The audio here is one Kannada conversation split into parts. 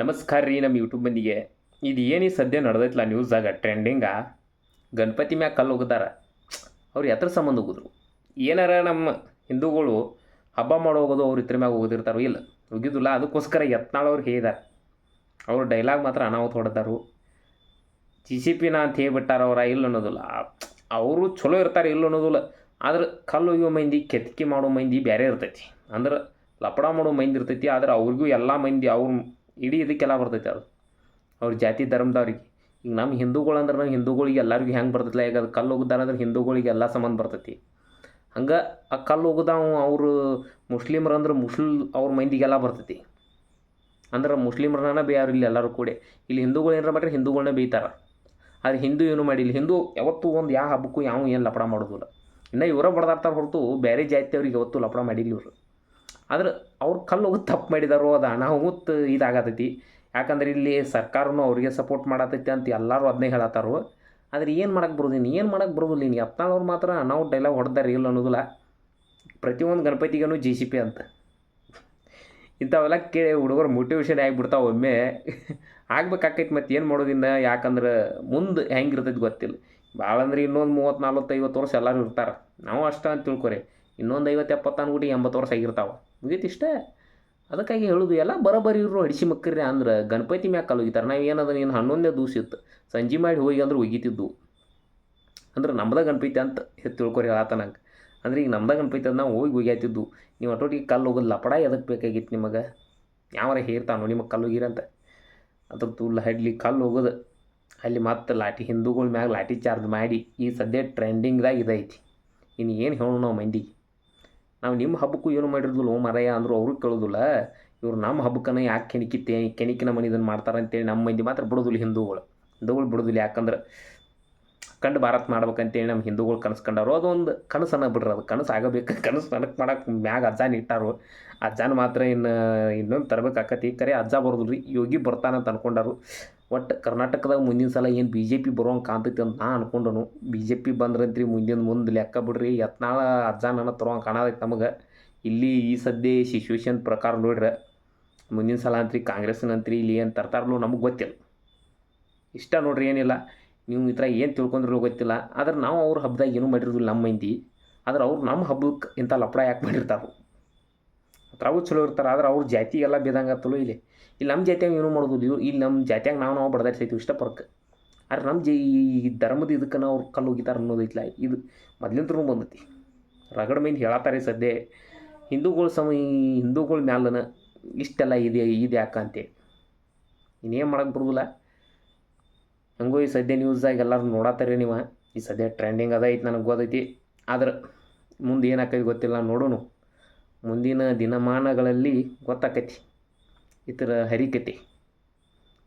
ನಮಸ್ಕಾರ ರೀ ನಮ್ಮ ಯೂಟ್ಯೂಬ್ ಮಂದಿಗೆ. ಇದು ಏನೇ ಸದ್ಯ ನಡೆದೈತಲ್ಲ ನ್ಯೂಸ್ದಾಗ ಟ್ರೆಂಡಿಂಗ ಗಣಪತಿ ಮ್ಯಾಗ ಕಲ್ಲು ಹೋಗಿದಾರ. ಅವ್ರು ಎತ್ರ ಸಂಬಂಧ ಹೋಗಿದ್ರು. ಏನಾರ ನಮ್ಮ ಹಿಂದೂಗಳು ಹಬ್ಬ ಮಾಡೋ ಹೋಗೋದು ಅವ್ರು ಇದ್ರ ಮ್ಯಾಗ ಹೋಗೋದಿರ್ತಾರೋ? ಇಲ್ಲ. ಹೋಗಿದ್ದಿಲ್ಲ. ಅದಕ್ಕೋಸ್ಕರ ಯತ್ನಾಳ್ ಅವ್ರು ಹೇಳಿದಾರೆ. ಅವ್ರ ಡೈಲಾಗ್ ಮಾತ್ರ ಅನಾಹುತ ಹೊಡೆದಾರು. ಜಿ ಸಿ ಪಿನ ಅಂತ ಹೇಳ್ಬಿಟ್ಟಾರ ಅವ್ರ? ಇಲ್ಲ ಅನ್ನೋದಿಲ್ಲ. ಅವರು ಚಲೋ ಇರ್ತಾರೆ, ಇಲ್ಲ ಅನ್ನೋದಿಲ್ಲ. ಆದ್ರೆ ಕಲ್ಲು ಒಯ್ಯೋ ಮಂದಿ ಕೆತ್ತಿಕೆ ಮಾಡೋ ಮಂದಿ ಬೇರೆ ಇರ್ತೈತಿ. ಅಂದ್ರೆ ಲಪಡ ಮಾಡೋ ಮಂದಿ ಇರ್ತೈತಿ. ಆದ್ರೆ ಅವ್ರಿಗೂ ಎಲ್ಲ ಮಂದಿ ಅವ್ರ ಇಡೀ ಇದಕ್ಕೆಲ್ಲ ಬರ್ತೈತೆ ಅದು. ಅವ್ರ ಜಾತಿ ಧರ್ಮದವ್ರಿಗೆ ಈಗ ನಮ್ಮ ಹಿಂದೂಗಳು ಅಂದ್ರೆ ನಾವು ಹಿಂದೂಗಳಿಗೆ ಎಲ್ಲರಿಗೂ ಹೆಂಗೆ ಬರ್ತೈತಿಲ್ಲ ಈಗ ಅದು ಕಲ್ಲು ಅಂದ್ರೆ ಹಿಂದೂಗಳಿಗೆ ಎಲ್ಲ ಸಂಬಂಧ ಬರ್ತೈತಿ. ಹಂಗೆ ಆ ಕಲ್ಲು ಒಗ್ದಾವ ಅವರು ಮುಸ್ಲಿಮ್ರು ಅಂದ್ರೆ ಮುಸ್ಲ್ ಅವ್ರ ಮಂದಿಗೆಲ್ಲ ಬರ್ತೈತಿ. ಅಂದ್ರೆ ಮುಸ್ಲಿಮ್ರನ್ನ ಬೇಯಾರು ಇಲ್ಲಿ ಎಲ್ಲರೂ ಕೂಡಿ. ಇಲ್ಲಿ ಹಿಂದೂಗಳು ಏನಾರ ಮಾಡ್ರೆ ಹಿಂದೂಗಳನ್ನ ಬೇಯ್ತಾರೆ. ಆದರೆ ಹಿಂದೂ ಏನು ಮಾಡಿಲ್ಲ. ಹಿಂದೂ ಯಾವತ್ತೂ ಒಂದು ಯಾವ ಹಬ್ಬಕ್ಕೂ ಯಾವ ಏನು ಲಪಡ ಮಾಡೋದಿಲ್ಲ. ಇನ್ನು ಇವರ ಬಡ್ದಾಡ್ತಾರೆ ಹೊರತು ಬೇರೆ ಜಾತಿಯವ್ರಿಗೆ ಯಾವತ್ತೂ ಲಪಡ ಮಾಡಿಲ್ಲ ಇವರು. ಆದ್ರೆ ಅವ್ರು ಕಲ್ಲು ಹೋಗಿ ತಪ್ಪು ಮಾಡಿದಾರೋ ಅದು ಅನಾಹುತ ಇದಾಗತೈತಿ. ಯಾಕಂದ್ರೆ ಇಲ್ಲಿ ಸರ್ಕಾರನೂ ಅವ್ರಿಗೆ ಸಪೋರ್ಟ್ ಮಾಡತೈತಿ ಅಂತ ಎಲ್ಲರೂ ಅದನ್ನೇ ಹೇಳತ್ತಾರೋ. ಆದ್ರೆ ಏನು ಮಾಡಕ್ಕೆ ಬರೋದಿನ? ಏನು ಮಾಡಕ್ಕೆ ಬರೋದಿಲ್ಲ ನೀನು ಎತ್ತಾಳವ್ರು ಮಾತ್ರ ನಾವು ಡೈಲಾಗ್ ಹೊಡೆದಾರೆ ಇಲ್ಲ ಅನ್ನೋದಿಲ್ಲ. ಪ್ರತಿಯೊಂದು ಗಣಪತಿಗೂ ಜಿ ಸಿ ಪಿ ಅಂತ. ಇಂಥವೆಲ್ಲ ಕೇಳಿ ಹುಡುಗರು ಮೋಟಿವೇಶನ್ ಆಗಿಬಿಡ್ತಾವೆ ಒಮ್ಮೆ. ಆಗ್ಬೇಕಾಕೈತಿ ಮತ್ತು ಏನು ಮಾಡೋದಿನ್ನ ಯಾಕಂದ್ರೆ ಮುಂದೆ ಹೆಂಗಿರ್ತೈತಿ ಗೊತ್ತಿಲ್ಲ. ಭಾಳ ಅಂದ್ರೆ ಇನ್ನೊಂದು ಮೂವತ್ತು ನಲ್ವತ್ತು ಐವತ್ತು ವರ್ಷ ಎಲ್ಲರೂ ಇರ್ತಾರೆ. ನಾವು ಅಷ್ಟ ಅಂತ ತಿಳ್ಕೊರಿ. ಇನ್ನೊಂದು ಐವತ್ತು ಎಪ್ಪತ್ತು ಅನ್ಬಿಟ್ಟು ಎಂಬತ್ತು ವರ್ಷ ಆಗಿರ್ತಾವೆ. ಮುಗೀತು ಇಷ್ಟೇ. ಅದಕ್ಕಾಗಿ ಹೇಳೋದು, ಎಲ್ಲ ಬರೋಬ್ಬರಿ ಇವರು ಹಡಿಸಿ ಮಕ್ಕರಿ ಅಂದ್ರೆ ಗಣಪತಿ ಮ್ಯಾಗ ಕಲ್ ಒಗಿತಾರೆ ನಾವು ಏನದ ನೀನು ಹನ್ನೊಂದೇ ದೂಸ ಇತ್ತು ಸಂಜೆ ಮಾಡಿ ಹೋಗಿ ಅಂದ್ರೆ ಒಗಿತಿದ್ದು ಅಂದ್ರೆ ನಮ್ದ ಗಣಪತಿ ಅಂತ ತಿಳ್ಕೊರಿ ಹೇಳತ್ತ ನಂಗೆ. ಅಂದ್ರೆ ಈಗ ನಮ್ದ ಗಣಪತಿ ಅಂತ ನಾವು ಹೋಗಿ ಒಗ್ಯಾತಿದ್ದು ನೀವು ಅಟೋಟಿಗೆ ಕಲ್ಲು ಹೋಗೋದು ಲಪಡ ಎದಕ್ಕೆ ಬೇಕಾಗಿತ್ತು ನಿಮಗೆ? ಯಾವಾರ ಹೇರ್ತಾನೋ ನಿಮಗೆ ಕಲ್ಲು ಹೋಗಿರಂತ. ಅದ್ರ ತುಲ್ಲ ಹಡ್ಲಿ ಕಲ್ಲು ಹೋಗೋದು. ಅಲ್ಲಿ ಮತ್ತೆ ಲಾಠಿ ಹಿಂದೂಗಳ ಮ್ಯಾಗ ಲಾಠಿ ಚಾರ್ಜ್ ಮಾಡಿ ಈ ಸದ್ಯ ಟ್ರೆಂಡಿಂಗ್ದಾಗ ಇದೈತಿ. ಇನ್ನು ಏನು ಹೇಳೋಣ ನಾವು ಮಂದಿಗೆ? ನಾವು ನಿಮ್ಮ ಹಬ್ಬಕ್ಕೂ ಏನು ಮಾಡಿರೋದಿಲ್ಲ ಮರಯ್ಯ ಅಂದರು ಅವರು ಕೇಳೋದಿಲ್ಲ. ಇವ್ರು ನಮ್ಮ ಹಬ್ಬಕ್ಕನ ಯಾಕೆ ಕೆಣಕಿತ್ತೆ, ಕೆಣಕಿನ ಇದನ್ನು ಮಾಡ್ತಾರೆ ಅಂತೇಳಿ ನಮ್ಮ ಮಂದಿ ಮಾತ್ರ ಬಿಡೋದಿಲ್ಲ ಹಿಂದೂಗಳು. ಹಿಂದೂಗಳು ಬಿಡೋದಿಲ್ಲ ಯಾಕಂದ್ರೆ ಕಂಡು ಭಾರತ್ ಮಾಡ್ಬೇಕಂತೇಳಿ ನಮ್ಮ ಹಿಂದೂಗಳು ಕನಸು ಕಂಡರು. ಅದೊಂದು ಕನಸು ಅನ್ನ ಬಿಡ್ರಿ ಅದು. ಕನಸು ಆಗಬೇಕು. ಕನಸು ನನಗೆ ಮಾಡೋಕೆ ಮ್ಯಾಗ ಅಜ್ಜಾನ ಇಟ್ಟಾರು. ಅಜ್ಜಾನ ಮಾತ್ರ ಇನ್ನು ಇನ್ನೊಂದು ತರಬೇಕಾಕತಿ ಕರೆ ಅಜ್ಜ ಬರೋದಿಲ್ಲ ರೀ ಯೋಗಿ ಬರ್ತಾನಂತ ಅನ್ಕೊಂಡಾರು. ಒಟ್ಟು ಕರ್ನಾಟಕದಾಗ ಮುಂದಿನ ಸಲ ಏನು ಬಿ ಜೆ ಪಿ ಬರೋಂಗೆ ಕಾಣ್ತೈತಿ ಅಂತ ನಾ ಅನ್ಕೊಂಡನು. ಬಿ ಜೆ ಪಿ ಬಂದ್ರಂತ್ರಿ ಮುಂದಿನ ಮುಂದೆ ಲೆಕ್ಕ ಬಿಡ್ರಿ, ಯತ್ನಾಳ ಅಜ್ಜ ನನ್ನ ತರೋಂಗೆ ಕಾಣದೈತೆ ನಮಗೆ. ಇಲ್ಲಿ ಈ ಸದ್ಯ ಸಿಚುವೇಶನ್ ಪ್ರಕಾರ ನೋಡ್ರೆ, ಮುಂದಿನ ಸಲ ಅಂತ್ರಿ ಕಾಂಗ್ರೆಸ್ನಂತ್ರಿ ಇಲ್ಲಿ ಏನು ತರ್ತಾರಲ್ಲೋ ನಮಗೆ ಗೊತ್ತಿಲ್ಲ. ಇಷ್ಟ ನೋಡ್ರಿ ಏನಿಲ್ಲ, ನೀವು ಈ ಥರ ಏನು ತಿಳ್ಕೊಂಡ್ರು ಗೊತ್ತಿಲ್ಲ. ಆದ್ರೆ ನಾವು ಅವ್ರ ಹಬ್ಬದಾಗ ಏನೂ ಮಾಡಿರೋದಿಲ್ಲ ನಮ್ಮ ಮಂದಿ ಆದ್ರೆ ಅವ್ರು ನಮ್ಮ ಹಬ್ಬಕ್ಕೆ ಇಂಥ ಲಪಡ ಯಾಕೆ ಮಾಡಿರ್ತಾರೆ. ಅದ್ರಾಗೂ ಚಲೋ ಇರ್ತಾರೆ, ಆದ್ರೆ ಅವ್ರ ಜಾತಿ ಎಲ್ಲ ಬೇದಂಗತ್ತಲು ಇಲ್ಲಿ. ಇಲ್ಲಿ ನಮ್ಮ ಜಾತಿಯಾಗ ಏನು ಮಾಡೋದಿಲ್ಲ ಇವ್ರು. ಇಲ್ಲಿ ನಮ್ಮ ಜಾತಿಯಾಗ ನಾವು ನಾವು ಬಡ್ದಾಡ್ಸೈತೀವಿ ಇಷ್ಟ ಪರಕ್ಕೆ ಆದ್ರೆ ನಮ್ಮ ಜೈ, ಈ ಧರ್ಮದ ಇದಕ್ಕೆ ಅವ್ರು ಕಲ್ಲು ಹೋಗಿದ್ದಾರೆ ಅನ್ನೋದೈತಿಲ್ಲ ಇದು ಮೊದ್ಲಿಂತ್ರೂ ಬಂದೈತಿ. ರಗಡ ಮೈನ್ ಹೇಳತ್ತಾರೆ ಸದ್ಯ. ಹಿಂದೂಗಳ ಸಮ, ಈ ಹಿಂದೂಗಳ ಮ್ಯಾಲನ ಇಷ್ಟೆಲ್ಲ ಇದೆ, ಇದು ಯಾಕೆ ಅಂತೇಳಿ. ಇನ್ನೇನು ಮಾಡಕ್ಕೆ ಬರೋದಿಲ್ಲ. ಹಂಗೋ ಈ ಸದ್ಯ ನ್ಯೂಸ್ದಾಗ ಎಲ್ಲರೂ ನೋಡತ್ತಾರೆ ನೀವು. ಈ ಸದ್ಯ ಟ್ರೆಂಡಿಂಗ್ ಅದ ಐತಿ, ನನಗೆ ಗೊತ್ತೈತಿ. ಆದ್ರೆ ಮುಂದೆ ಏನಾಕೈತಿ ಗೊತ್ತಿಲ್ಲ ನೋಡೋಣ ಮುಂದಿನ ದಿನಮಾನಗಳಲ್ಲಿ ಗೊತ್ತಾಕತಿ. ಥರ ಹರಿಕತಿ.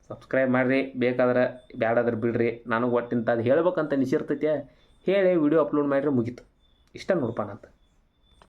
ಸಬ್ಸ್ಕ್ರೈಬ್ ಮಾಡಿರಿ, ಬೇಕಾದ್ರೆ ಬ್ಯಾಡಾದ್ರೆ ಬಿಡ್ರಿ. ನನಗೆ ಒಟ್ಟು ಅದು ಹೇಳ್ಬೇಕಂತ ಅನಿಸಿರ್ತೈತೆ ಹೇಳಿ ವಿಡಿಯೋ ಅಪ್ಲೋಡ್ ಮಾಡಿದ್ರೆ ಮುಗೀತು. ಇಷ್ಟ ನೋಡಪ್ಪ